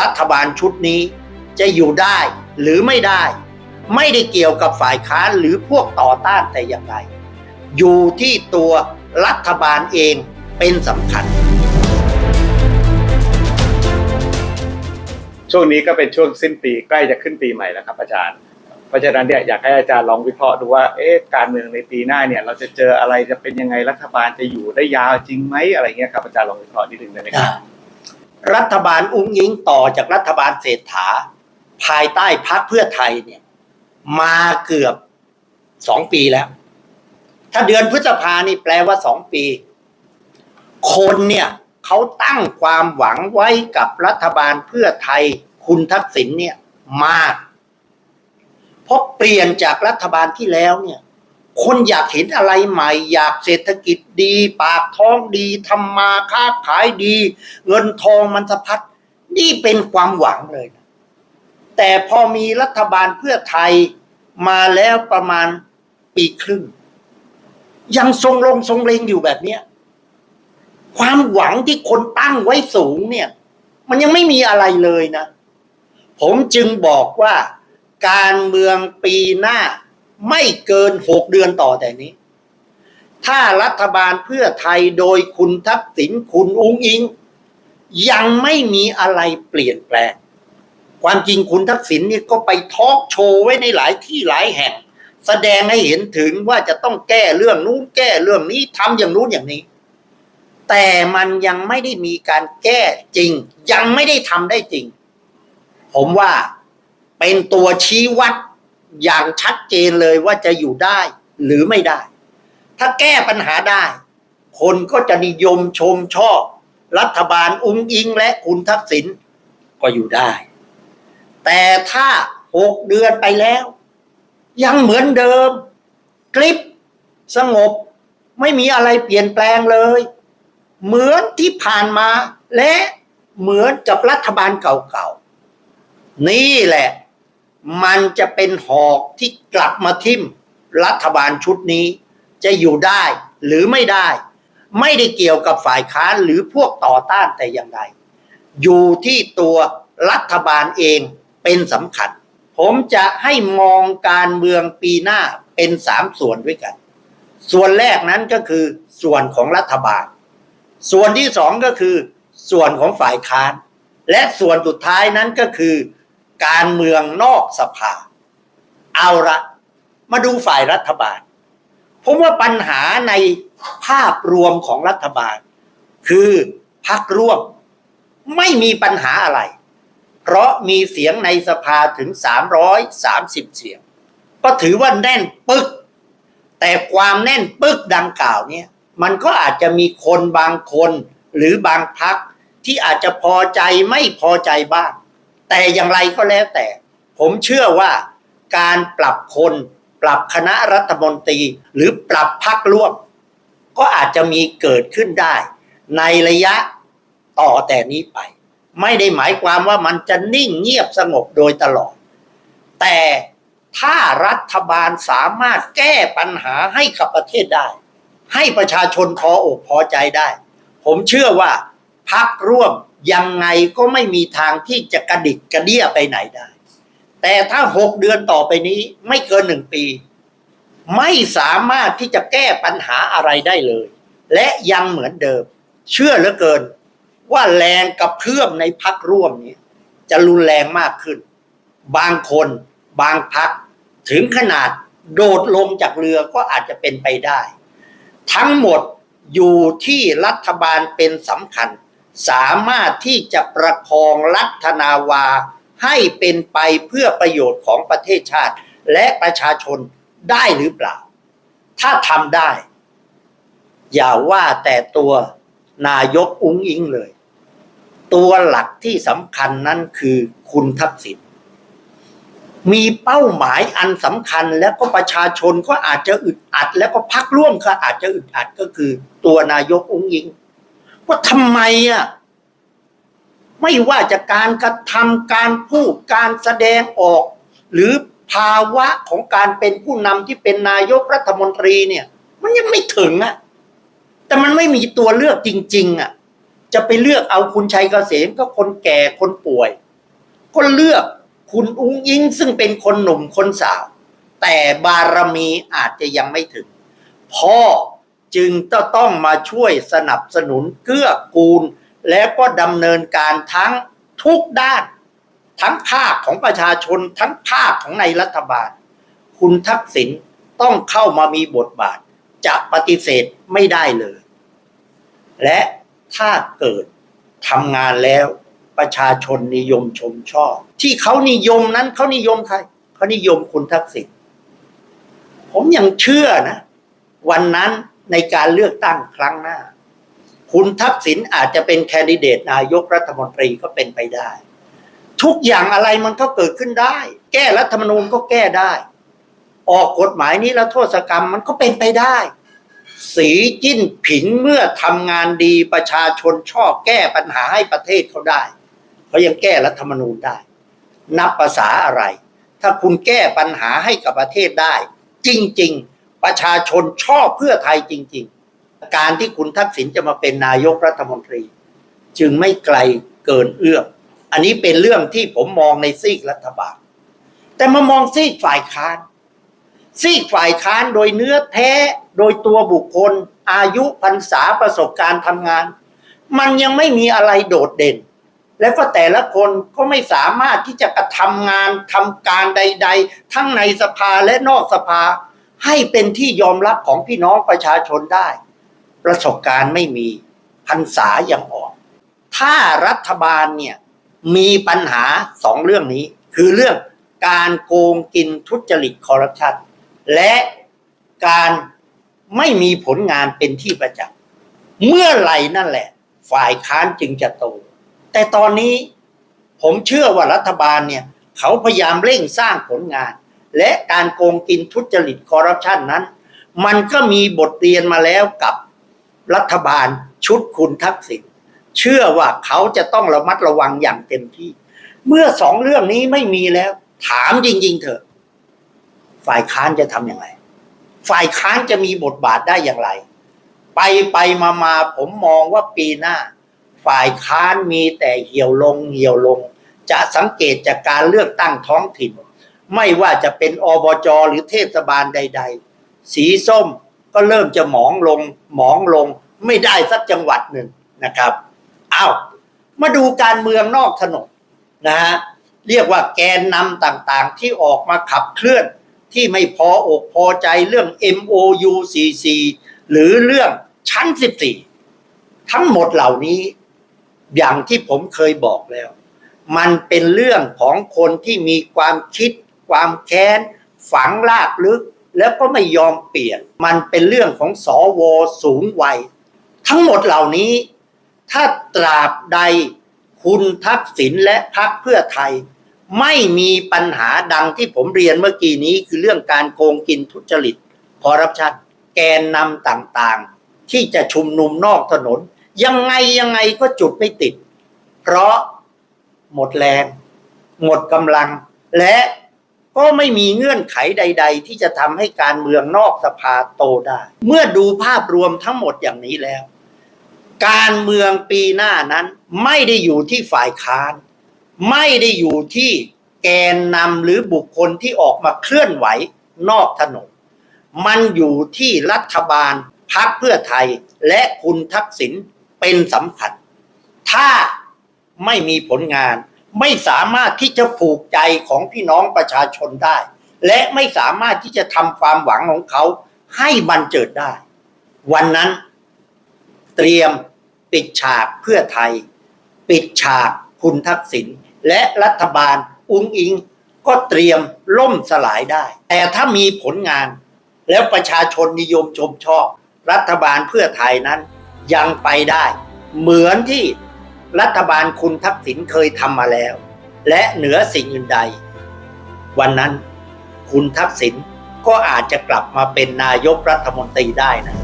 รัฐบาลชุดนี้จะอยู่ได้หรือไม่ได้ ไม่ได้เกี่ยวกับฝ่ายค้านหรือพวกต่อต้านแต่อย่างใดอยู่ที่ตัวรัฐบาลเองเป็นสำคัญ ช่วงนี้ก็เป็นช่วงสิ้นปีใกล้จะขึ้นปีใหม่แล้วครับอาจารย์ เพราะฉะนั้นเนี่ยอยากให้อาจารย์ลองวิเคราะห์ดูว่าเอ๊ะการเมืองในปีหน้าเนี่ย เราจะเจออะไรจะเป็นยังไงรัฐบาลจะอยู่ได้ยาวจริงไหมอะไรเงี้ยครับอาจารย์ลองวิเคราะห์นิดนึงได้ไหมครับ รัฐบาลอุ้งยิงต่อจากรัฐบาลเศรษฐา ภายใต้พักเพื่อไทยเนี่ย มาเกือบสองปีแล้ว ถ้าเดือนพฤษภานี่แปลว่าสองปี คนเนี่ยเขาตั้งความหวังไว้กับรัฐบาลเพื่อไทยคุณทักษิณเนี่ยมาก เพราะเปลี่ยนจากรัฐบาลที่แล้วเนี่ย คนอยากเห็นอะไรใหม่ อยากเศรษฐกิจดี ปากท้องดีทำมาค้าขายดี เงินทองมันสะพัดนี่เป็นความหวังเลยนะแต่พอมีรัฐบาลเพื่อไทยมาแล้วประมาณปีครึ่ง ยังทรงลงทรงเลงอยู่แบบเนี้ยความหวังที่คนตั้งไว้สูงเนี่ย มันยังไม่มีอะไรเลยนะ ผมจึงบอกว่าการเมืองปีหน้า ไม่เกินหกเดือนต่อแต่นี้ ถ้ารัฐบาลเพื่อไทยโดยคุณทักษิณคุณอุ้งอิง ยังไม่มีอะไรเปลี่ยนแปลง ความจริงคุณทักษิณนี่ก็ไปทอล์กโชว์ไว้ในหลายที่หลายแห่ง แสดงให้เห็นถึงว่าจะต้องแก้เรื่องนู้นแก้เรื่องนี้ทำอย่างนู้นอย่างนี้ แต่มันยังไม่ได้มีการแก้จริง ยังไม่ได้ทำได้จริง ผมว่าเป็นตัวชี้วัด อย่างชัดเจนเลยว่าจะอยู่ได้หรือไม่ได้ ถ้าแก้ปัญหาได้ คนก็จะนิยมชมชอบ รัฐบาลอุ้งอิงและคุณทักษิณก็อยู่ได้ แต่ถ้าหกเดือนไปแล้ว ยังเหมือนเดิม คลิปสงบ ไม่มีอะไรเปลี่ยนแปลงเลย เหมือนที่ผ่านมาและเหมือนกับรัฐบาลเก่าๆ นี่แหละ มันจะเป็นหอกที่กลับมาทิ่มรัฐบาลชุดนี้ จะอยู่ได้หรือไม่ได้ ไม่ได้เกี่ยวกับฝ่ายค้านหรือพวกต่อต้านแต่อย่างใดอยู่ที่ตัวรัฐบาลเองเป็นสำคัญ ผมจะให้มองการเมืองปีหน้าเป็นสามส่วนด้วยกัน ส่วนแรกนั้นก็คือส่วนของรัฐบาล ส่วนที่สองก็คือ ส่วนของฝ่ายค้าน และส่วนสุดท้ายนั้นก็คือ การเมืองนอกสภา เอาละมาดูฝ่ายรัฐบาล ผมว่าปัญหาในภาพรวมของรัฐบาล คือพักร่วมไม่มีปัญหาอะไร เพราะมีเสียงในสภาถึง 330 เสียง ก็ถือว่าแน่นปึก แต่ความแน่นปึกดังกล่าวเนี่ยมันก็อาจจะมีคนบางคนหรือบางพักที่อาจจะพอใจไม่พอใจบ้าง แต่อย่างไรก็แล้วแต่ ผมเชื่อว่าการปรับคนปรับคณะรัฐมนตรี หรือปรับพักร่วม ก็อาจจะมีเกิดขึ้นได้ ในระยะต่อแต่นี้ไป ไม่ได้หมายความว่ามันจะนิ่งเงียบสงบโดยตลอด แต่ถ้ารัฐบาลสามารถแก้ปัญหาให้กับประเทศได้ ให้ประชาชนพออกพอใจได้ ผมเชื่อว่าพักร่วม ยังไงก็ไม่มีทางที่จะกระดิกกระเดี้ยไปไหนได้ แต่ถ้าหกเดือนต่อไปนี้ไม่เกินหนึ่งปี ไม่สามารถที่จะแก้ปัญหาอะไรได้เลย และยังเหมือนเดิม เชื่อเหลือเกิน ว่าแรงกระเพื่อมในพักร่วมนี้จะรุนแรงมากขึ้น บางคนบางพักถึงขนาดโดดลงจากเรือก็อาจจะเป็นไปได้ ทั้งหมดอยู่ที่รัฐบาลเป็นสำคัญ สามารถที่จะประคองรัฐนาวา ให้เป็นไปเพื่อประโยชน์ของประเทศชาติ และประชาชนได้หรือเปล่า ถ้าทำได้ อย่าว่าแต่ตัวนายกอุ้งอิงเลย ตัวหลักที่สำคัญนั้นคือคุณทักษิณมีเป้าหมายอันสำคัญแล้วก็ประชาชนก็อาจจะอึดอัด แล้วก็พักร่วมก็อาจจะอึดอัดก็คือตัวนายกองค์ยิง ว่าทำไมอะไม่ว่าจะการกระทำการพูดการแสดงออก หรือภาวะของการเป็นผู้นำที่เป็นนายกรัฐมนตรีเนี่ย มันยังไม่ถึงอะ แต่มันไม่มีตัวเลือกจริง ๆ อะ จะไปเลือกเอาคุณชัยเกษมก็คนแก่คนป่วย ก็เลือกคุณอุ้งอิงซึ่งเป็นคนหนุ่มคนสาว แต่บารมีอาจจะยังไม่ถึง พ่อ จึงต้องมาช่วยสนับสนุนเกื้อกูล และก็ดำเนินการทั้งทุกด้าน ทั้งภาคของประชาชนทั้งภาคของในรัฐบาล คุณทักษิณต้องเข้ามามีบทบาทจะปฏิเสธไม่ได้เลย และถ้าเกิดทำงานแล้วประชาชนนิยมชมชอบ ที่เขานิยมนั้นเขานิยมใครเขานิยมคุณทักษิณผมยังเชื่อนะ วันนั้น ในการเลือกตั้งครั้งหน้า คุณทักษิณอาจจะเป็นแคนดิเดตนายกรัฐมนตรีก็เป็นไปได้ ทุกอย่างอะไรมันก็เกิดขึ้นได้ แก้รัฐธรรมนูญก็แก้ได้ ออกกฎหมายนี้แล้วโทษกรรมมันก็เป็นไปได้ สีจิ้นผิงเมื่อทำงานดีประชาชนชอบแก้ปัญหาให้ประเทศเขาได้เขายังแก้รัฐธรรมนูญได้ นับภาษาอะไร ถ้าคุณแก้ปัญหาให้กับประเทศได้ จริง ๆ ประชาชนชอบเพื่อไทยจริง ๆ การที่คุณทักษิณจะมาเป็นนายกรัฐมนตรี จึงไม่ไกลเกินเอื้อมอันนี้เป็นเรื่องที่ผมมองในซีกรัฐบาล แต่มามองซีกฝ่ายค้าน ซีกฝ่ายค้านโดยเนื้อแท้โดยตัวบุคคล อายุพรรษาประสบการณ์ทำงาน มันยังไม่มีอะไรโดดเด่น และก็แต่ละคนก็ไม่สามารถที่จะกระทำงานทำการใด ๆ ทั้งในสภาและนอกสภา ให้เป็นที่ยอมรับของพี่น้องประชาชนได้ ประสบการณ์ไม่มีพรรษายังอ่อน ถ้ารัฐบาลเนี่ยมีปัญหาสองเรื่องนี้ คือเรื่องการโกงกินทุจริตคอร์รัปชันและการไม่มีผลงานเป็นที่ประจักษ์เมื่อไหร่นั่นแหละ ฝ่ายค้านจึงจะโต แต่ตอนนี้ผมเชื่อว่ารัฐบาลเนี่ย เขาพยายามเร่งสร้างผลงาน และการโกงกินทุจริตคอร์รัปชันนั้น มันก็มีบทเรียนมาแล้วกับรัฐบาลชุดคุณทักษิณเชื่อว่าเขาจะต้องระมัดระวังอย่างเต็มที่ เมื่อสองเรื่องนี้ไม่มีแล้ว ถามจริง ๆ เถอะ ฝ่ายค้านจะทำอย่างไร ฝ่ายค้านจะมีบทบาทได้อย่างไร ไปไปมามาผมมองว่าปีหน้า ฝ่ายค้านมีแต่เหี่ยวลงเหี่ยวลง จะสังเกตจากการเลือกตั้งท้องถิ่น ไม่ว่าจะเป็นอบจหรือเทศบาลใด ๆ สีส้มก็เริ่มจะหมองลงหมองลงไม่ได้สักจังหวัดหนึ่งนะครับอ้าวมาดูการเมืองนอกถนนนะฮะเรียกว่าแกนนำต่างๆ ที่ออกมาขับเคลื่อนที่ไม่พออกพอใจเรื่อง MOU 44หรือเรื่องชั้น 14 ทั้งหมดเหล่านี้อย่างที่ผมเคยบอกแล้ว มันเป็นเรื่องของคนที่มีความคิด ความแค้น ฝังลากลึก แล้วก็ไม่ยอมเปลี่ยน มันเป็นเรื่องของสอวอสูงวัย ทั้งหมดเหล่านี้ ถ้าตราบใดคุณทักษิณและพรรคเพื่อไทย ไม่มีปัญหาดังที่ผมเรียนเมื่อกี้นี้คือเรื่องการโกงกินทุจริตคอร์รัปชันแกนนำต่างๆ ที่จะชุมนุมนอกถนน ยังไงยังไงก็จุดไม่ติด เพราะหมดแรง หมดกำลังและ ก็ไม่มีเงื่อนไขใด ๆ ที่จะทำให้การเมืองนอกสภาโตได้ เมื่อดูภาพรวมทั้งหมดอย่างนี้แล้ว การเมืองปีหน้านั้นไม่ได้อยู่ที่ฝ่ายค้าน ไม่ได้อยู่ที่แกนนำหรือบุคคลที่ออกมาเคลื่อนไหวนอกถนน มันอยู่ที่รัฐบาลพักเพื่อไทยและคุณทักษิณเป็นสำคัญ ถ้าไม่มีผลงาน ไม่สามารถที่จะผูกใจของพี่น้องประชาชนได้ และไม่สามารถที่จะทำความหวังของเขาให้บันเจิดได้ วันนั้น เตรียมปิดฉากเพื่อไทย ปิดฉากคุณทักษิณและรัฐบาลอุ้งอิง ก็เตรียมล่มสลายได้ แต่ถ้ามีผลงาน แล้วประชาชนนิยมชมชอบ รัฐบาลเพื่อไทยนั้นยังไปได้ เหมือนที่ รัฐบาลคุณทักษิณเคยทำมาแล้ว และเหนือสิ่งอื่นใด วันนั้นคุณทักษิณก็อาจจะกลับมาเป็นนายกรัฐมนตรีได้นะ